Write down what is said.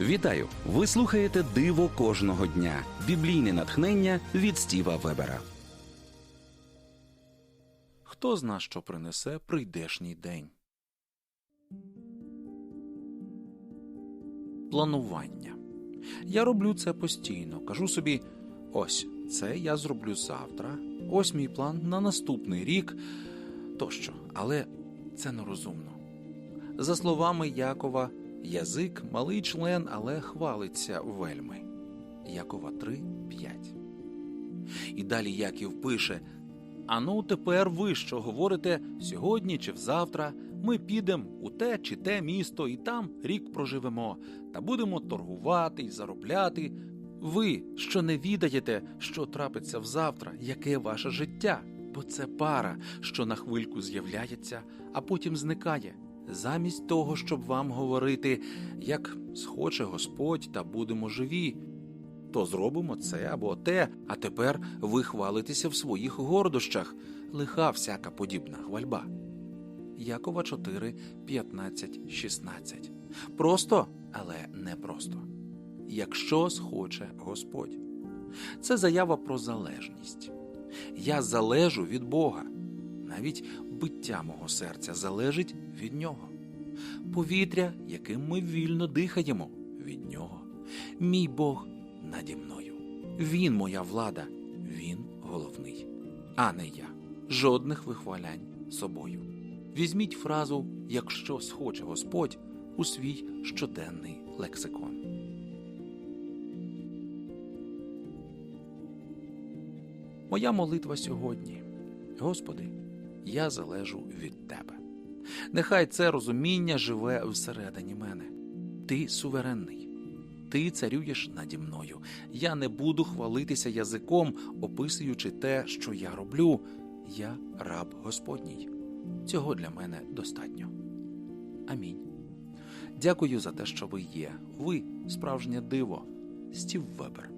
Вітаю! Ви слухаєте Диво кожного дня. Біблійне натхнення від Стіва Вебера. Хто зна, що принесе прийдешній день? Планування. Я роблю це постійно. Кажу собі: ось це я зроблю завтра, ось мій план на наступний рік тощо. Але це нерозумно. За словами Якова, язик малий член, але хвалиться вельми. Якова 3, 5. І далі Яків пише: Ану, тепер ви що говорите сьогодні чи взавтра ми підемо у те чи те місто, і там рік проживемо, та будемо торгувати й заробляти. Ви, що не відаєте, що трапиться взавтра, яке ваше життя, бо це пара, що на хвильку з'являється, а потім зникає. Замість того, щоб вам говорити, як схоче Господь, та будемо живі, то зробимо це або те, а тепер ви хвалитеся в своїх гордощах, лиха всяка подібна хвальба. Якова 4, 15, 16. Просто, але не просто. Якщо схоче Господь. Це заява про залежність. Я залежу від Бога. Навіть биття мого серця залежить від нього. Повітря, яким ми вільно дихаємо, від нього. Мій Бог наді мною. Він моя влада, він головний, а не я. Жодних вихвалянь собою. Візьміть фразу якщо схоче Господь у свій щоденний лексикон. Моя молитва сьогодні. Господи, я залежу від Тебе. Нехай це розуміння живе всередині мене. Ти суверенний. Ти царюєш наді мною. Я не буду хвалитися язиком, описуючи те, що я роблю. Я раб Господній. Цього для мене достатньо. Амінь. Дякую за те, що ви є. Ви справжнє диво. Стів Вебер.